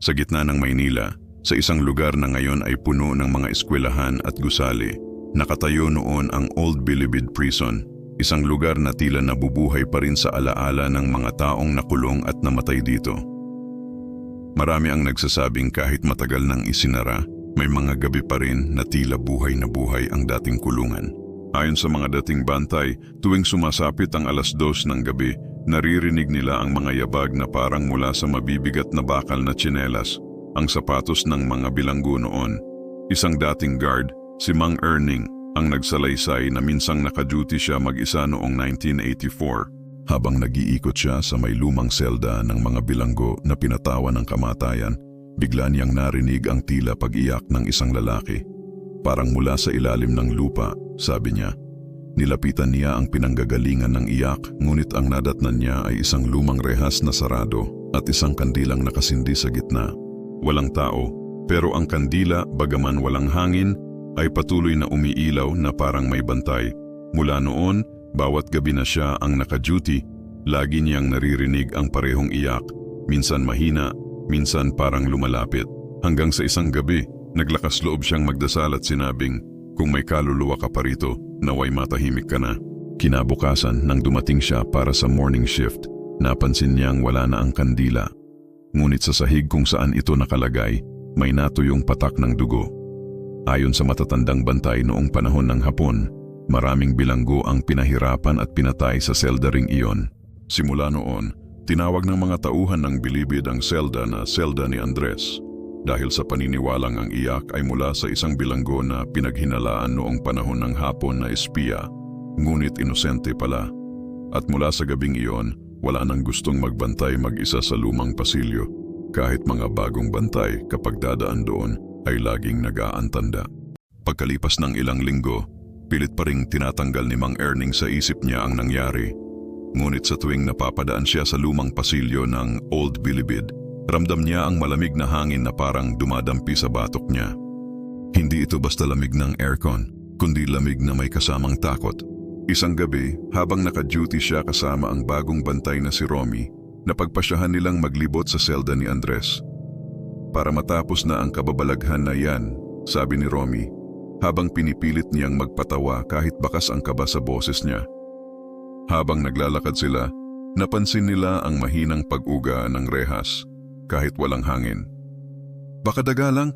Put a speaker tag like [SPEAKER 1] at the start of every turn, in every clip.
[SPEAKER 1] Sa gitna ng Maynila, sa isang lugar na ngayon ay puno ng mga eskwelahan at gusali, nakatayo noon ang Old Bilibid Prison, isang lugar na tila nabubuhay pa rin sa alaala ng mga taong nakulong at namatay dito. Marami ang nagsasabing kahit matagal nang isinara, may mga gabi pa rin na tila buhay na buhay ang dating kulungan. Ayon sa mga dating bantay, tuwing sumasapit ang alas dos ng gabi, naririnig nila ang mga yabag na parang mula sa mabibigat na bakal na tsinelas, ang sapatos ng mga bilanggo noon. Isang dating guard, si Mang Erning, ang nagsalaysay na minsang nakaduty siya mag-isa noong 1984. Habang nag-iikot siya sa may lumang selda ng mga bilanggo na pinatawan ng kamatayan, bigla niyang narinig ang tila pag-iyak ng isang lalaki. Parang mula sa ilalim ng lupa, sabi niya. Nilapitan niya ang pinanggagalingan ng iyak, ngunit ang nadatnan niya ay isang lumang rehas na sarado at isang kandilang nakasindi sa gitna. Walang tao, pero ang kandila, bagaman walang hangin, ay patuloy na umiilaw na parang may bantay. Mula noon, bawat gabi na siya ang naka-duty, lagi niyang naririnig ang parehong iyak, minsan mahina, minsan parang lumalapit. Hanggang sa isang gabi, naglakas loob siyang magdasal at sinabing, kung may kaluluwa ka pa rito, naway matahimik ka na. Kinabukasan nang dumating siya para sa morning shift, napansin niyang wala na ang kandila. Ngunit sa sahig kung saan ito nakalagay, may natuyong patak ng dugo. Ayon sa matatandang bantay noong panahon ng Hapon, maraming bilanggo ang pinahirapan at pinatay sa selda ring iyon. Simula noon, tinawag ng mga tauhan ng bilibid ang selda na selda ni Andres dahil sa paniniwalang ang iyak ay mula sa isang bilanggo na pinaghinalaan noong panahon ng hapon na espiya, ngunit inosente pala. At mula sa gabing iyon, wala nang gustong magbantay mag-isa sa lumang pasilyo, kahit mga bagong bantay kapag dadaan doon ay laging nag-aantanda. Pagkalipas ng ilang linggo, pilit pa ring tinatanggal ni Mang Erning sa isip niya ang nangyari. Ngunit sa tuwing napapadaan siya sa lumang pasilyo ng Old Bilibid, Ramdam niya ang malamig na hangin na parang dumadampi sa batok niya. Hindi ito basta lamig ng aircon, kundi lamig na may kasamang takot. Isang gabi, habang naka-duty siya kasama ang bagong bantay na si Romy, napagpasyahan nilang maglibot sa selda ni Andres. Para matapos na ang kababalaghan na yan, sabi ni Romy, habang pinipilit niyang magpatawa kahit bakas ang kaba sa boses niya. Habang naglalakad sila, napansin nila ang mahinang pag-uga ng rehas kahit walang hangin. Baka daga lang,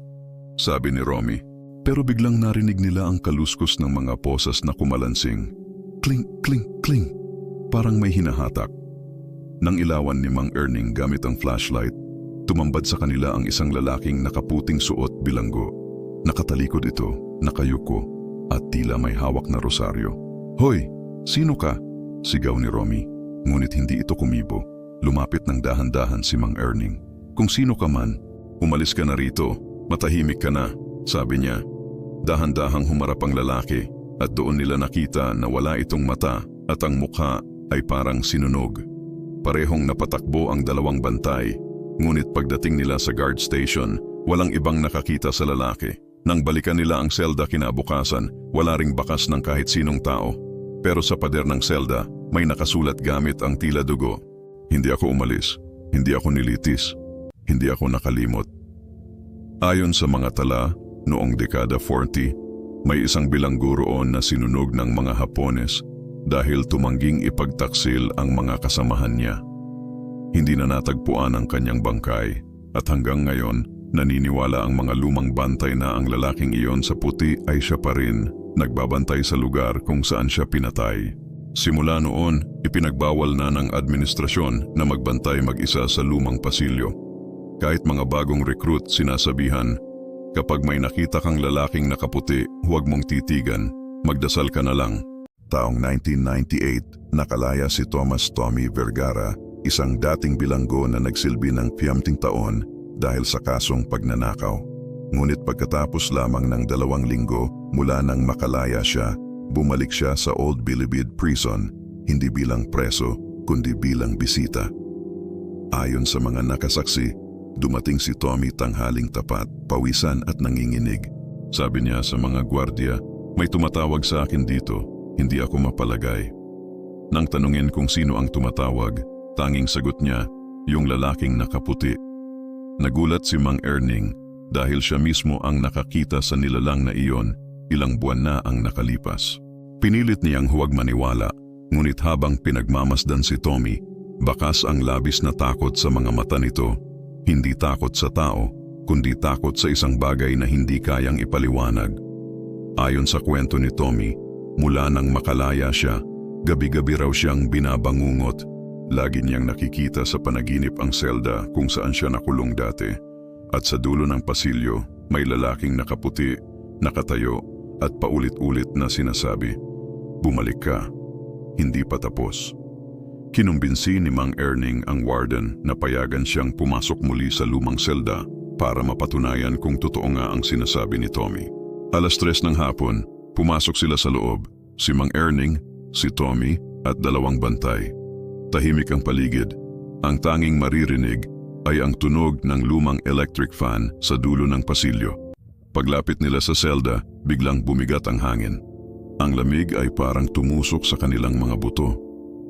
[SPEAKER 1] sabi ni Romy. Pero biglang narinig nila ang kaluskos ng mga posas na kumalansing. Kling, kling, kling. Parang may hinahatak. Nang ilawan ni Mang Erning gamit ang flashlight, tumambad sa kanila ang isang lalaking nakaputing suot bilanggo. Nakatalikod ito, nakayuko, at tila may hawak na rosaryo. Hoy, sino ka? Sigaw ni Romy. Ngunit hindi ito kumibo. Lumapit ng dahan-dahan si Mang Erning. Kung sino ka man, umalis ka na rito, matahimik ka na, sabi niya. Dahan-dahang humarap ang lalaki at doon nila nakita na wala itong mata at ang mukha ay parang sinunog. Parehong napatakbo ang dalawang bantay, ngunit pagdating nila sa guard station, walang ibang nakakita sa lalaki. Nang balikan nila ang selda kinabukasan, wala ring bakas ng kahit sinong tao. Pero sa pader ng selda, may nakasulat gamit ang tila dugo. Hindi ako umalis, hindi ako nilitis, hindi ako nakalimot. Ayon sa mga tala, noong dekada 40, may isang bilanggo roon na sinunog ng mga Hapones dahil tumangging ipagtaksil ang mga kasamahan niya. Hindi na natagpuan ang kanyang bangkay at hanggang ngayon naniniwala ang mga lumang bantay na ang lalaking iyon sa puti ay siya pa rin nagbabantay sa lugar kung saan siya pinatay. Simula noon, ipinagbawal na ng administrasyon na magbantay mag-isa sa lumang pasilyo kahit mga bagong recruit sinasabihan, kapag may nakita kang lalaking nakaputi, huwag mong titigan, magdasal ka na lang. Taong 1998, nakalaya si Thomas Tommy Vergara, isang dating bilanggo na nagsilbi ng piyamting taon dahil sa kasong pagnanakaw. Ngunit pagkatapos lamang ng dalawang linggo mula nang makalaya siya, bumalik siya sa Old Bilibid Prison, hindi bilang preso, kundi bilang bisita. Ayon sa mga nakasaksi, Dumating si Tommy tanghaling tapat, pawisan at nanginginig. Sabi niya sa mga gwardya, may tumatawag sa akin dito, hindi ako mapalagay. Nang tanungin kung sino ang tumatawag, tanging sagot niya, yung lalaking nakaputi. Nagulat si Mang Erning dahil siya mismo ang nakakita sa nilalang na iyon ilang buwan na ang nakalipas. Pinilit niyang huwag maniwala, ngunit habang pinagmamasdan si Tommy, bakas ang labis na takot sa mga mata nito. Hindi takot sa tao, kundi takot sa isang bagay na hindi kayang ipaliwanag. Ayon sa kwento ni Tommy, mula nang makalaya siya, gabi-gabi raw siyang binabangungot. Lagi niyang nakikita sa panaginip ang selda kung saan siya nakulong dati. At sa dulo ng pasilyo, may lalaking nakaputi, nakatayo, at paulit-ulit na sinasabi, Bumalik ka, hindi pa tapos. Kinumbinsi ni Mang Erning ang warden na payagan siyang pumasok muli sa lumang selda para mapatunayan kung totoo nga ang sinasabi ni Tommy. Alas tres ng hapon, pumasok sila sa loob, si Mang Erning, si Tommy at dalawang bantay. Tahimik ang paligid. Ang tanging maririnig ay ang tunog ng lumang electric fan sa dulo ng pasilyo. Paglapit nila sa selda, biglang bumigat ang hangin. Ang lamig ay parang tumusok sa kanilang mga buto.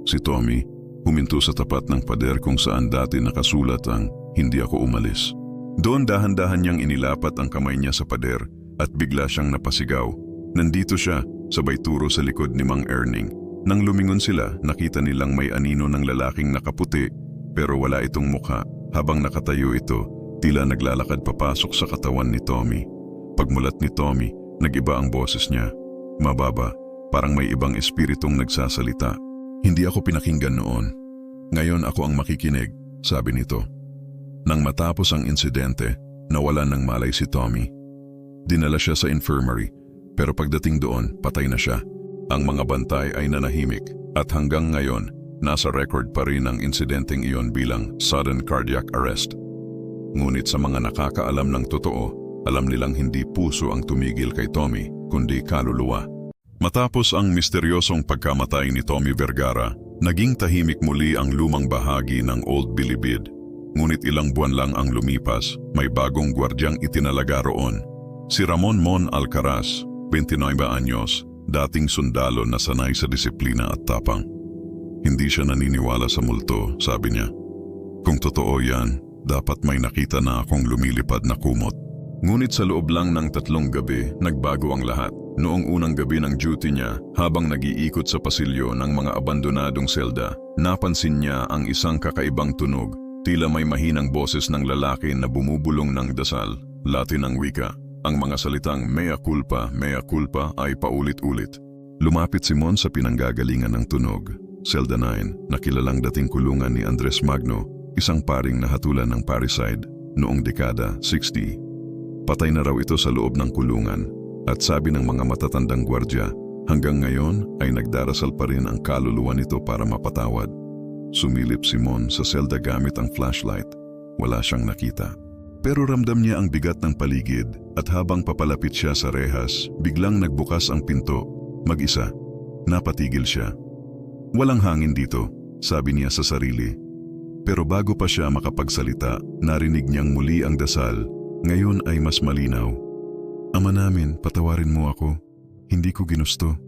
[SPEAKER 1] Si Tommy huminto sa tapat ng pader kung saan dati nakasulat ang hindi ako umalis. Doon dahan-dahan niyang inilapat ang kamay niya sa pader at bigla siyang napasigaw. Nandito siya, sabay turo sa likod ni Mang Erning. Nang lumingon sila, nakita nilang may anino ng lalaking nakaputi pero wala itong mukha. Habang nakatayo ito, tila naglalakad papasok sa katawan ni Tommy. Pagmulat ni Tommy, nagiba ang boses niya. Mababa, parang may ibang espiritong nagsasalita. Hindi ako pinakinggan noon. Ngayon ako ang makikinig, sabi nito. Nang matapos ang insidente, nawalan ng malay si Tommy. Dinala siya sa infirmary, pero pagdating doon, patay na siya. Ang mga bantay ay nanahimik at hanggang ngayon, nasa record pa rin ang insidenteng iyon bilang sudden cardiac arrest. Ngunit sa mga nakakaalam ng totoo, alam nilang hindi puso ang tumigil kay Tommy, kundi kaluluwa. Matapos ang misteryosong pagkamatay ni Tommy Vergara, naging tahimik muli ang lumang bahagi ng Old Bilibid. Ngunit ilang buwan lang ang lumipas, may bagong gwardyang itinalaga roon. Si Ramon Mon Alcaraz, 29 anyos, dating sundalo na sanay sa disiplina at tapang. Hindi siya naniniwala sa multo, sabi niya. Kung totoo yan, dapat may nakita na akong lumilipad na kumot. Ngunit sa loob lang ng tatlong gabi, nagbago ang lahat. Noong unang gabi ng duty niya, habang nag-iikot sa pasilyo ng mga abandonadong selda, napansin niya ang isang kakaibang tunog. Tila may mahinang boses ng lalaki na bumubulong ng dasal, Latin ang wika. Ang mga salitang mea culpa, mea culpa ay paulit-ulit. Lumapit si Mon sa pinanggagalingan ng tunog. Selda 9, na kilalang dating kulungan ni Andres Magno, isang paring nahatulan ng parricide noong dekada 60. Patay na raw ito sa loob ng kulungan at sabi ng mga matatandang gwardya, hanggang ngayon ay nagdarasal pa rin ang kaluluwa nito para mapatawad. Sumilip si Mon sa selda gamit ang flashlight. Wala siyang nakita. Pero ramdam niya ang bigat ng paligid at habang papalapit siya sa rehas, biglang nagbukas ang pinto. Mag-isa. Napatigil siya. Walang hangin dito, sabi niya sa sarili. Pero bago pa siya makapagsalita, narinig niyang muli ang dasal. Ngayon ay mas malinaw. Ama namin, patawarin mo ako. Hindi ko ginusto.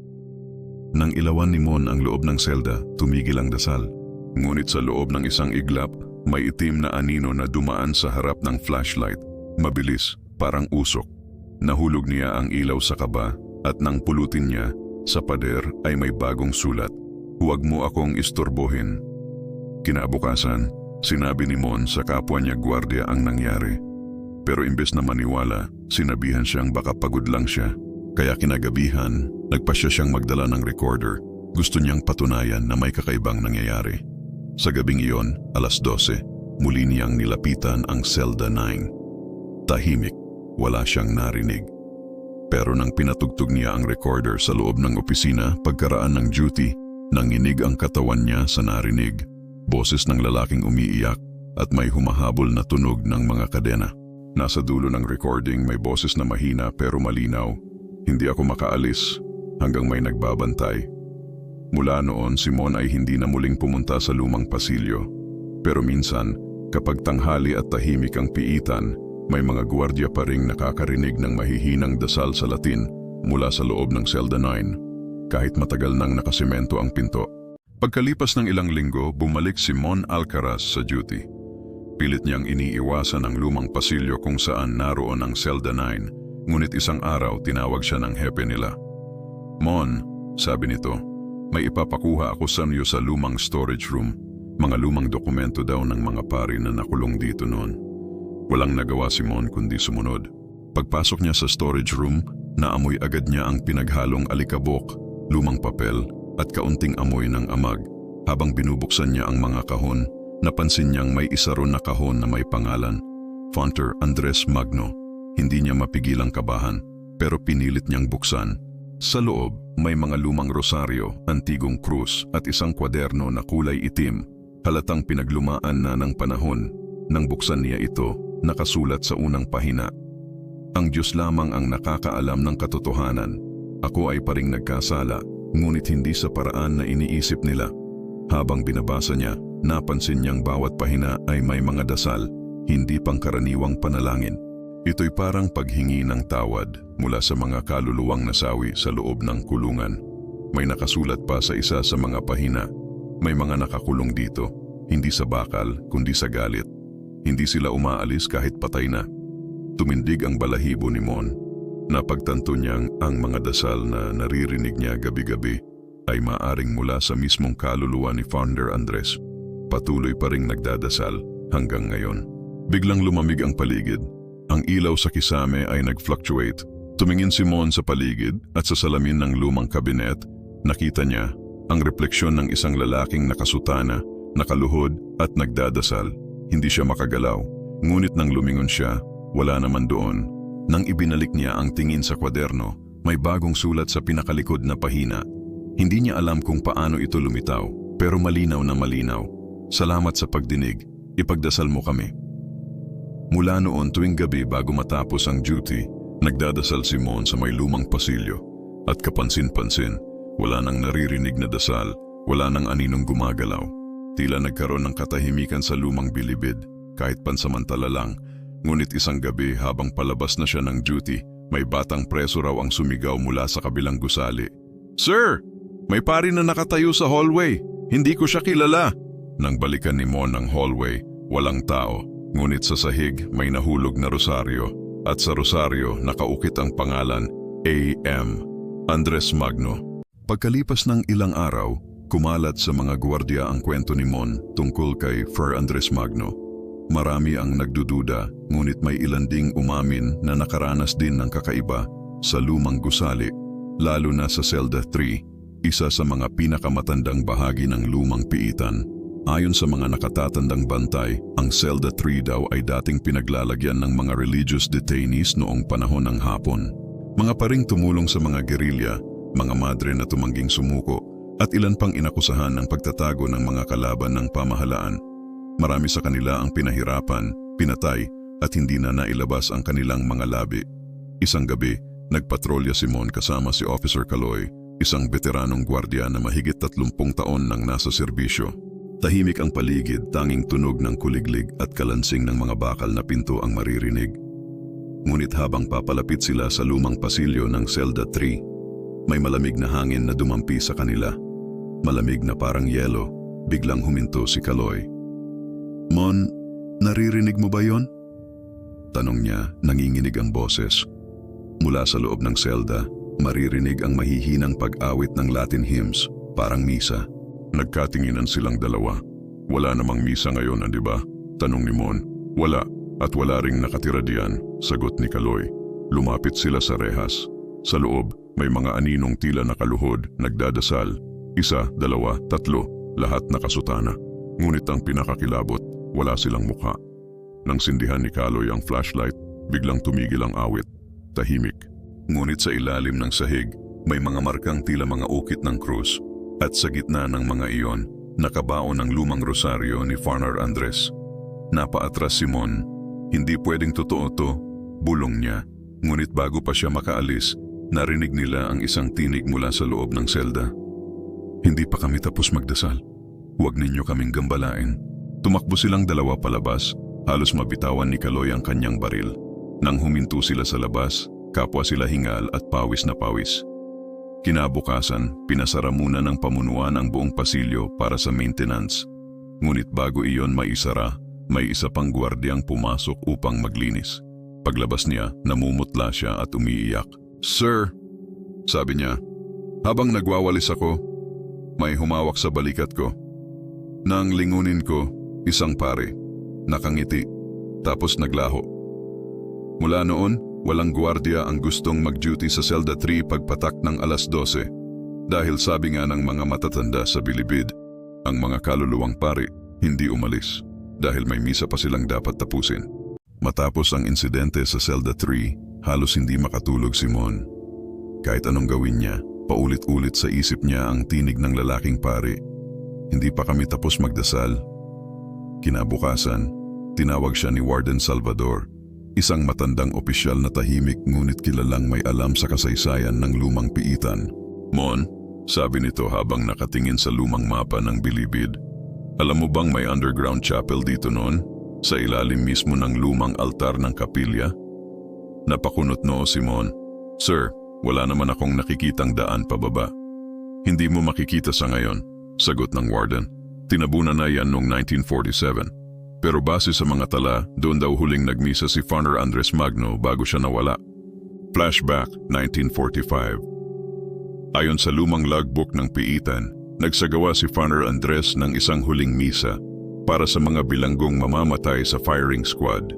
[SPEAKER 1] Nang ilawan ni Mon ang loob ng selda, tumigil ang dasal. Ngunit sa loob ng isang iglap, may itim na anino na dumaan sa harap ng flashlight. Mabilis, parang usok. Nahulog niya ang ilaw sa kaba at nang pulutin niya, sa pader ay may bagong sulat. Huwag mo akong istorbohin. Kinabukasan, sinabi ni Mon sa kapwa niya gwardiya ang nangyari. Pero imbes na maniwala, sinabihan siyang baka pagod lang siya. Kaya kinagabihan, nagpasya siyang magdala ng recorder. Gusto niyang patunayan na may kakaibang nangyayari. Sa gabing iyon, alas 12, muli niyang nilapitan ang Zelda 9. Tahimik, wala siyang narinig. Pero nang pinatugtog niya ang recorder sa loob ng opisina pagkaraan ng duty, nanginig ang katawan niya sa narinig. Boses ng lalaking umiiyak at may humahabol na tunog ng mga kadena. Nasa dulo ng recording may boses na mahina pero malinaw. Hindi ako makaalis hanggang may nagbabantay. Mula noon si Mon ay hindi na muling pumunta sa lumang pasilyo. Pero minsan, kapag tanghali at tahimik ang piitan, may mga gwardiya pa ring nakakarinig ng mahihinang dasal sa Latin mula sa loob ng Zelda 9, kahit matagal nang nakasemento ang pinto. Pagkalipas ng ilang linggo, bumalik si Mon Alcaraz sa duty. Pilit niyang iniiwasan ang lumang pasilyo kung saan naroon ang Zelda 9, ngunit isang araw tinawag siya ng hepe nila. Mon, sabi nito, may ipapakuha ako sa iyo sa lumang storage room. Mga lumang dokumento daw ng mga pari na nakulong dito noon. Walang nagawa si Mon kundi sumunod. Pagpasok niya sa storage room, naamoy agad niya ang pinaghalong alikabok, lumang papel at kaunting amoy ng amag. Habang binubuksan niya ang mga kahon, napansin niyang may isa ron na kahon na may pangalan, Fonter Andres Magno. Hindi niya mapigilang kabahan, pero pinilit niyang buksan. Sa loob, may mga lumang rosaryo, antigong krus at isang kwaderno na kulay itim. Halatang pinaglumaan na ng panahon. Nang buksan niya ito, nakasulat sa unang pahina. Ang Diyos lamang ang nakakaalam ng katotohanan. Ako ay paring nagkasala, ngunit hindi sa paraan na iniisip nila. Habang binabasa niya, napansin niyang bawat pahina ay may mga dasal, hindi pangkaraniwang panalangin. Ito'y parang paghingi ng tawad mula sa mga kaluluwang nasawi sa loob ng kulungan. May nakasulat pa sa isa sa mga pahina. May mga nakakulong dito, hindi sa bakal kundi sa galit. Hindi sila umaalis kahit patay na. Tumindig ang balahibo ni Mon. Napagtanto niyang ang mga dasal na naririnig niya gabi-gabi ay maaring mula sa mismong kaluluwa ni Founder Andres. Patuloy pa ring nagdadasal hanggang ngayon. Biglang lumamig ang paligid. Ang ilaw sa kisame ay nag-fluctuate. Tumingin si Mon sa paligid at sa salamin ng lumang kabinet, nakita niya ang refleksyon ng isang lalaking nakasutana, nakaluhod at nagdadasal. Hindi siya makagalaw, ngunit nang lumingon siya, wala naman doon. Nang ibinalik niya ang tingin sa kwaderno, may bagong sulat sa pinakalikod na pahina. Hindi niya alam kung paano ito lumitaw, pero malinaw na malinaw. Salamat sa pagdinig, ipagdasal mo kami. Mula noon tuwing gabi bago matapos ang duty, nagdadasal si Mon sa may lumang pasilyo. At kapansin-pansin, wala nang naririnig na dasal, wala nang aninong gumagalaw. Tila nagkaroon ng katahimikan sa lumang bilibid, kahit pansamantala lang, Ngunit isang gabi habang palabas na siya ng duty, may batang preso raw ang sumigaw mula sa kabilang gusali. Sir! May pari na nakatayo sa hallway. Hindi ko siya kilala. Nang balikan ni Mon ang hallway, walang tao. Ngunit sa sahig may nahulog na rosaryo. At sa rosaryo nakaukit ang pangalan A.M. Andres Magno. Pagkalipas ng ilang araw, kumalat sa mga gwardiya ang kwento ni Mon tungkol kay Fer Andres Magno. Marami ang nagdududa ngunit may ilan ding umamin na nakaranas din ng kakaiba sa lumang gusali, lalo na sa Zelda 3, isa sa mga pinakamatandang bahagi ng lumang piitan. Ayon sa mga nakatatandang bantay, ang Zelda 3 daw ay dating pinaglalagyan ng mga religious detainees noong panahon ng hapon. Mga paring tumulong sa mga gerilya, mga madre na tumangging sumuko, at ilan pang inakusahan ng pagtatago ng mga kalaban ng pamahalaan. Marami sa kanila ang pinahirapan, pinatay at hindi na nailabas ang kanilang mga labi. Isang gabi, nagpatrolya si Mon kasama si Officer Kaloy, isang veteranong gwardya na mahigit tatlumpung taon nang nasa serbisyo. Tahimik ang paligid, tanging tunog ng kuliglig at kalansing ng mga bakal na pinto ang maririnig. Ngunit habang papalapit sila sa lumang pasilyo ng Zelda 3, may malamig na hangin na dumampi sa kanila. Malamig na parang yelo, biglang huminto si Kaloy. Mon, naririnig mo ba yon? Tanong niya, nanginginig ang boses. Mula sa loob ng selda, maririnig ang mahihinang pag-awit ng Latin hymns, parang misa. Nagkatinginan silang dalawa. Wala namang misa ngayon, di ba? Tanong ni Mon. Wala, at wala ring nakatira diyan, sagot ni Kaloy. Lumapit sila sa rehas. Sa loob, may mga aninong tila nakaluhod, nagdadasal. Isa, dalawa, tatlo, lahat nakasutana. Ngunit ang pinakakilabot, wala silang mukha. Nang sindihan ni Kaloy ang flashlight, biglang tumigil ang awit. Tahimik. Ngunit sa ilalim ng sahig, may mga markang tila mga ukit ng krus. At sa gitna ng mga iyon, nakabaon ang lumang rosaryo ni Farner Andres. Napaatras si Mon. Hindi pwedeng totoo to. Bulong niya. Ngunit bago pa siya makaalis, narinig nila ang isang tinig mula sa loob ng selda. Hindi pa kami tapos magdasal. Huwag ninyo kaming gambalain. Tumakbo silang dalawa palabas, halos mabitawan ni Kaloy ang kanyang baril. Nang huminto sila sa labas, kapwa sila hingal at pawis na pawis. Kinabukasan, pinasara muna ng pamunuan ang buong pasilyo para sa maintenance. Ngunit bago iyon maisara, may isa pang gwardiyang pumasok upang maglinis. Paglabas niya, namumutla siya at umiiyak. Sir, sabi niya, habang nagwawalis ako, may humawak sa balikat ko. Nang lingunin ko, isang pare, nakangiti, tapos naglaho. Mula noon, walang gwardiya ang gustong mag-duty sa Selda 3 pagpatak ng alas 12. Dahil sabi nga ng mga matatanda sa bilibid, ang mga kaluluwang pare hindi umalis dahil may misa pa silang dapat tapusin. Matapos ang insidente sa Selda 3, halos hindi makatulog si Mon. Kahit anong gawin niya, paulit-ulit sa isip niya ang tinig ng lalaking pare. Hindi pa kami tapos magdasal. Kinabukasan, tinawag siya ni Warden Salvador, isang matandang opisyal na tahimik ngunit kilalang may alam sa kasaysayan ng lumang piitan. Mon, sabi nito habang nakatingin sa lumang mapa ng bilibid, alam mo bang may underground chapel dito noon? Sa ilalim mismo ng lumang altar ng kapilya? Napakunot noo si Mon. Sir, wala naman akong nakikitang daan pababa. Hindi mo makikita sa ngayon, sagot ng warden. Tinabunan na yan noong 1947. Pero base sa mga tala, doon daw huling nagmisa si Father Andres Magno bago siya nawala. Flashback 1945 Ayon sa lumang logbook ng piitan, nagsagawa si Father Andres ng isang huling misa para sa mga bilanggong mamamatay sa firing squad.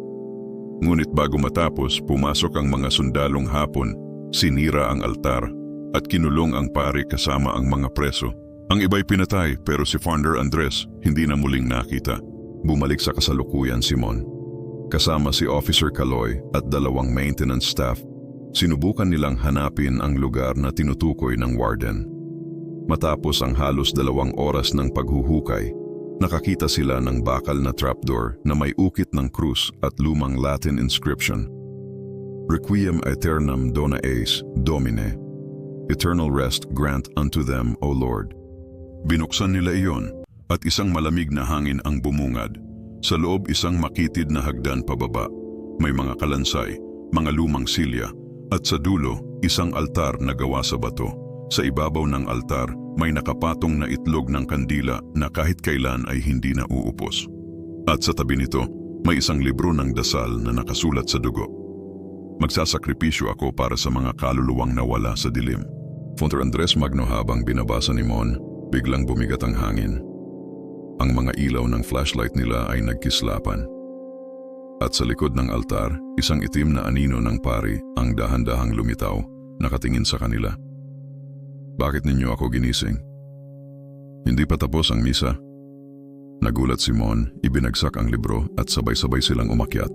[SPEAKER 1] Ngunit bago matapos, pumasok ang mga sundalong hapon, sinira ang altar at kinulong ang pari kasama ang mga preso. Ang iba'y pinatay pero si Father Andres hindi na muling nakita. Bumalik sa kasalukuyan si Mon. Kasama si Officer Caloy at dalawang maintenance staff, sinubukan nilang hanapin ang lugar na tinutukoy ng warden. Matapos ang halos dalawang oras ng paghuhukay, nakakita sila ng bakal na trapdoor na may ukit ng krus at lumang Latin inscription. Requiem aeternam dona eis, Domine. Eternal rest grant unto them, O Lord. Binuksan nila iyon at isang malamig na hangin ang bumungad. Sa loob isang makitid na hagdan pababa. May mga kalansay, mga lumang silya, at sa dulo isang altar na gawa sa bato. Sa ibabaw ng altar may nakapatong na itlog ng kandila na kahit kailan ay hindi na uupos. At sa tabi nito, may isang libro ng dasal na nakasulat sa dugo. Magsasakripisyo ako para sa mga kaluluwang nawala sa dilim. Father Andres Magno habang binabasa ni Mon, biglang bumigat ang hangin. Ang mga ilaw ng flashlight nila ay nagkislapan. At sa likod ng altar, isang itim na anino ng pari ang dahan-dahang lumitaw, nakatingin sa kanila. Bakit ninyo ako ginising? Hindi pa tapos ang misa. Nagulat si Mon, ibinagsak ang libro at sabay-sabay silang umakyat.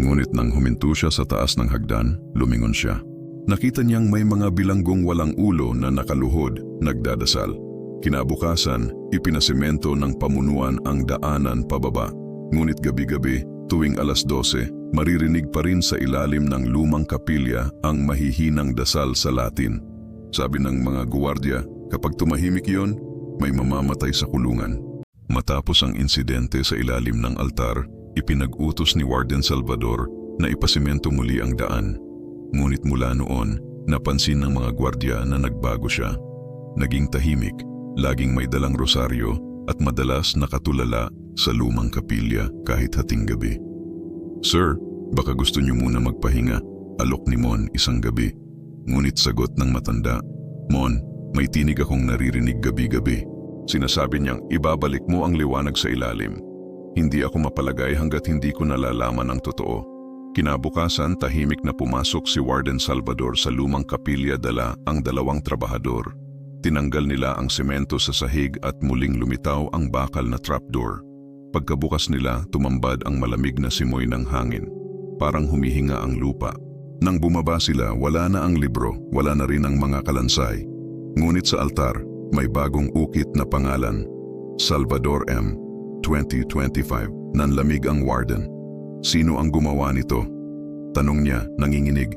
[SPEAKER 1] Ngunit nang huminto siya sa taas ng hagdan, lumingon siya. Nakita niyang may mga bilanggong walang ulo na nakaluhod, nagdadasal. Kinabukasan, ipinasimento ng pamunuan ang daanan pababa. Ngunit gabi-gabi, tuwing alas 12, maririnig pa rin sa ilalim ng lumang kapilya ang mahihinang dasal sa Latin. Sabi ng mga guwardiya, kapag tumahimik yon, may mamamatay sa kulungan. Matapos ang insidente sa ilalim ng altar, ipinag-utos ni Warden Salvador na ipasimento muli ang daan. Ngunit mula noon, napansin ng mga gwardya na nagbago siya. Naging tahimik, laging may dalang rosaryo at madalas nakatulala sa lumang kapilya kahit hating gabi. Sir, baka gusto niyo muna magpahinga, alok ni Mon isang gabi. Ngunit sagot ng matanda, Mon, may tinig akong naririnig gabi-gabi. Sinasabi niyang ibabalik mo ang liwanag sa ilalim. Hindi ako mapalagay hanggat hindi ko nalalaman ang totoo. Kinabukasan tahimik na pumasok si Warden Salvador sa lumang kapilya dala ang dalawang trabahador. Tinanggal nila ang semento sa sahig at muling lumitaw ang bakal na trapdoor. Pagkabukas nila, tumambad ang malamig na simoy ng hangin. Parang humihinga ang lupa. Nang bumaba sila, wala na ang libro, wala na rin ang mga kalansay. Ngunit sa altar, may bagong ukit na pangalan, Salvador M. 2025, nanlamig ang warden. Sino ang gumawa nito? Tanong niya, nanginginig.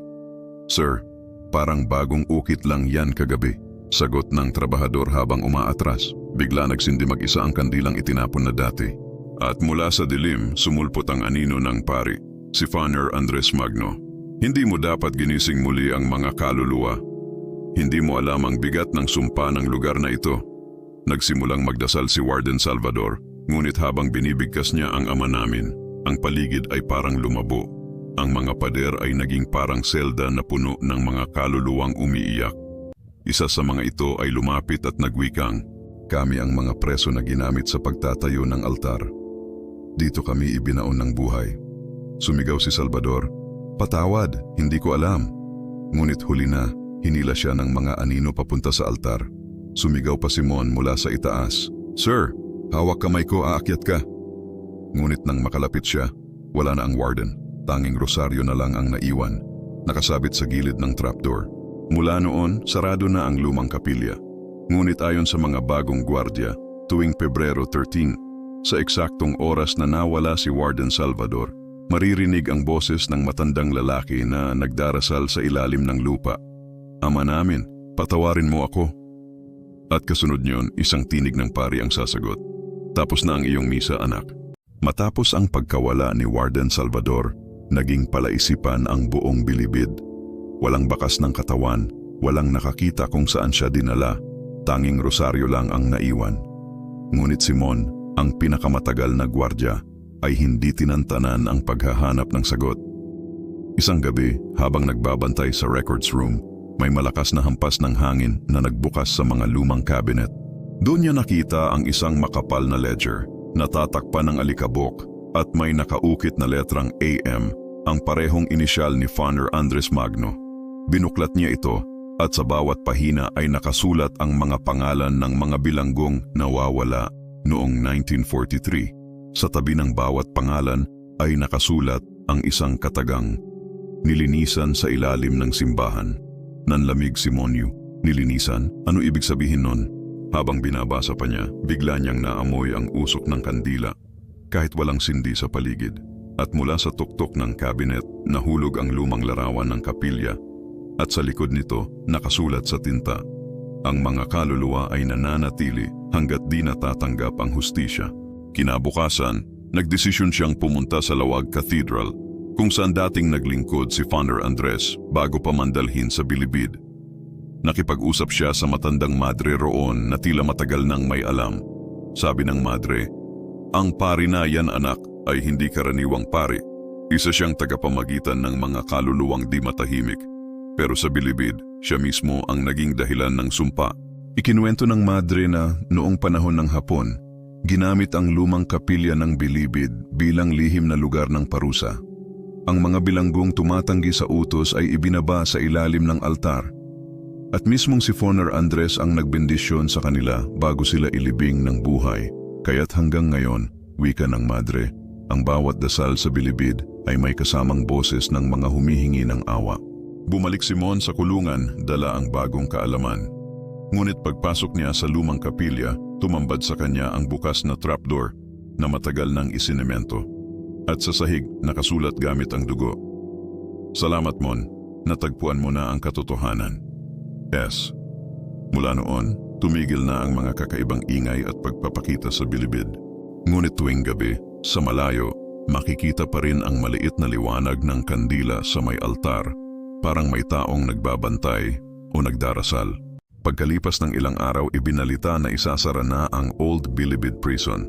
[SPEAKER 1] Sir, parang bagong ukit lang yan kagabi. Sagot ng trabahador habang umaatras. Bigla nagsindi mag-isa ang kandilang itinapon na dati. At mula sa dilim, sumulpot ang anino ng pari, si Father Andres Magno. Hindi mo dapat ginising muli ang mga kaluluwa. Hindi mo alam ang bigat ng sumpa ng lugar na ito. Nagsimulang magdasal si Warden Salvador Ngunit habang binibigkas niya ang ama namin, ang paligid ay parang lumabo. Ang mga pader ay naging parang selda na puno ng mga kaluluwang umiiyak. Isa sa mga ito ay lumapit at nagwikang, kami ang mga preso na ginamit sa pagtatayo ng altar. Dito kami ibinaon ng buhay. Sumigaw si Salvador, Patawad, hindi ko alam. Ngunit huli na, hinila siya ng mga anino papunta sa altar. Sumigaw pa si Mon mula sa itaas, Sir, hawak kamay ko aakyat ka. Ngunit nang makalapit siya, wala na ang warden. Tanging rosaryo na lang ang naiwan, nakasabit sa gilid ng trapdoor. Mula noon, sarado na ang lumang kapilya. Ngunit ayon sa mga bagong gwardya, tuwing Pebrero 13, sa eksaktong oras na nawala si Warden Salvador, maririnig ang boses ng matandang lalaki na nagdarasal sa ilalim ng lupa. Ama namin, patawarin mo ako. At kasunod niyon, isang tinig ng pari ang sasagot. Tapos na ang iyong misa, anak. Matapos ang pagkawala ni Warden Salvador, naging palaisipan ang buong bilibid. Walang bakas ng katawan, walang nakakita kung saan siya dinala, tanging rosaryo lang ang naiwan. Ngunit Simon, ang pinakamatagal na gwardya, ay hindi tinantanan ang paghahanap ng sagot. Isang gabi, habang nagbabantay sa records room, may malakas na hampas ng hangin na nagbukas sa mga lumang cabinet. Doon niya nakita ang isang makapal na ledger, natatakpan ng alikabok at may nakaukit na letrang AM, ang parehong inisyal ni Father Andres Magno. Binuklat niya ito at sa bawat pahina ay nakasulat ang mga pangalan ng mga bilanggong nawawala noong 1943. Sa tabi ng bawat pangalan ay nakasulat ang isang katagang. Nilinisan sa ilalim ng simbahan. Nanlamig si Monyu. Nilinisan? Ano ibig sabihin nun? Habang binabasa pa niya, bigla niyang naamoy ang usok ng kandila. Kahit walang sindi sa paligid. At mula sa tuktok ng kabinet, nahulog ang lumang larawan ng kapilya. At sa likod nito, nakasulat sa tinta. Ang mga kaluluwa ay nananatili hanggat di natatanggap ang hustisya. Kinabukasan, nagdesisyon siyang pumunta sa Lawag Cathedral kung saan dating naglingkod si Father Andres bago pa mandalhin sa Bilibid. Nakipag-usap siya sa matandang madre roon na tila matagal nang may alam. Sabi ng madre, Ang pari na yan anak ay hindi karaniwang pari. Isa siyang tagapamagitan ng mga kaluluwang di matahimik. Pero sa bilibid, siya mismo ang naging dahilan ng sumpa. Ikinuwento ng madre na noong panahon ng Hapon, ginamit ang lumang kapilya ng bilibid bilang lihim na lugar ng parusa. Ang mga bilanggong tumatanggi sa utos ay ibinaba sa ilalim ng altar at mismong si Foner Andres ang nagbendisyon sa kanila bago sila ilibing ng buhay. Kaya't hanggang ngayon, wika ng madre, ang bawat dasal sa bilibid ay may kasamang boses ng mga humihingi ng awa. Bumalik si Mon sa kulungan, dala ang bagong kaalaman. Ngunit pagpasok niya sa lumang kapilya, tumambad sa kanya ang bukas na trapdoor na matagal ng isinemento. At sa sahig, nakasulat gamit ang dugo. Salamat Mon, natagpuan mo na ang katotohanan. S. Mula noon, tumigil na ang mga kakaibang ingay at pagpapakita sa bilibid. Ngunit tuwing gabi, sa malayo, makikita pa rin ang maliit na liwanag ng kandila sa may altar, parang may taong nagbabantay o nagdarasal. Pagkalipas ng ilang araw, ibinalita na isasara na ang Old Bilibid Prison.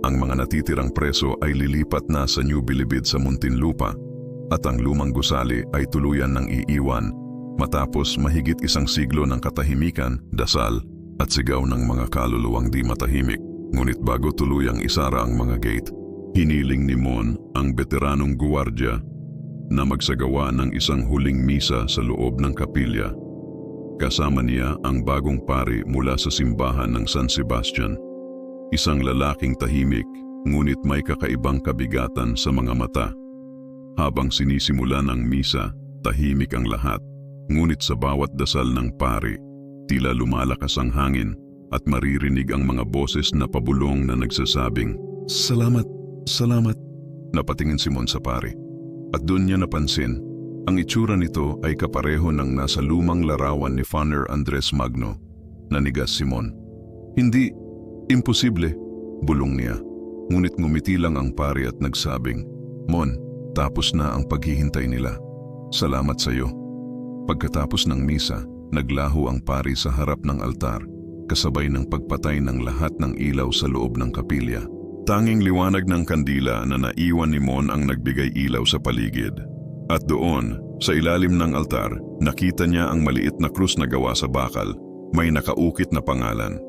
[SPEAKER 1] Ang mga natitirang preso ay lilipat na sa New Bilibid sa Muntinlupa at ang lumang gusali ay tuluyan ng iiwan Matapos mahigit isang siglo ng katahimikan, dasal, at sigaw ng mga kaluluwang di matahimik, ngunit bago tuluyang isara ang mga gate, hiniling ni Mon ang veteranong guwardya na magsagawa ng isang huling misa sa loob ng kapilya. Kasama niya ang bagong pari mula sa simbahan ng San Sebastian. Isang lalaking tahimik, ngunit may kakaibang kabigatan sa mga mata. Habang sinisimula ng misa, tahimik ang lahat Ngunit sa bawat dasal ng pari, tila lumalakas ang hangin at maririnig ang mga boses na pabulong na nagsasabing, Salamat, salamat. Napatingin si Mon sa pari. At doon niya napansin, ang itsura nito ay kapareho ng nasa lumang larawan ni Father Andres Magno, nanigas si Mon. Hindi, imposible, bulong niya. Ngunit ngumiti lang ang pari at nagsabing, Mon, tapos na ang paghihintay nila. Salamat sa iyo. Pagkatapos ng misa, naglaho ang pari sa harap ng altar, kasabay ng pagpatay ng lahat ng ilaw sa loob ng kapilya. Tanging liwanag ng kandila na naiwan ni Mon ang nagbigay ilaw sa paligid. At doon, sa ilalim ng altar, nakita niya ang maliit na krus na gawa sa bakal. May nakaukit na pangalan.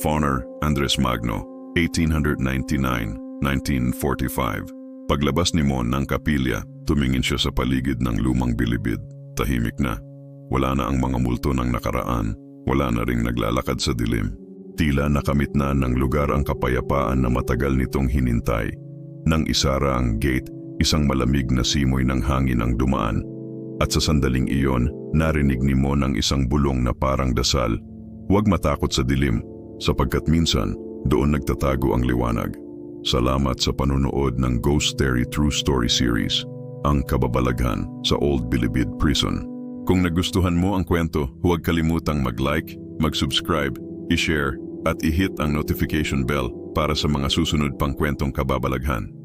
[SPEAKER 1] Fauner Andres Magno, 1899-1945. Paglabas ni Mon ng kapilya, tumingin siya sa paligid ng lumang bilibid. Tahimik na. Wala na ang mga multo ng nakaraan. Wala na ring naglalakad sa dilim. Tila nakamit na ng lugar ang kapayapaan na matagal nitong hinintay. Nang isara ang gate, isang malamig na simoy ng hangin ang dumaan. At sa sandaling iyon, narinig ni Mon ang isang bulong na parang dasal. Huwag matakot sa dilim, sapagkat minsan, doon nagtatago ang liwanag. Salamat sa panunood ng Ghost Story True Story Series, ang kababalaghan sa Old Bilibid Prison. Kung nagustuhan mo ang kwento, huwag kalimutang mag-like, mag-subscribe, i-share at i-hit ang notification bell para sa mga susunod pang kwentong kababalaghan.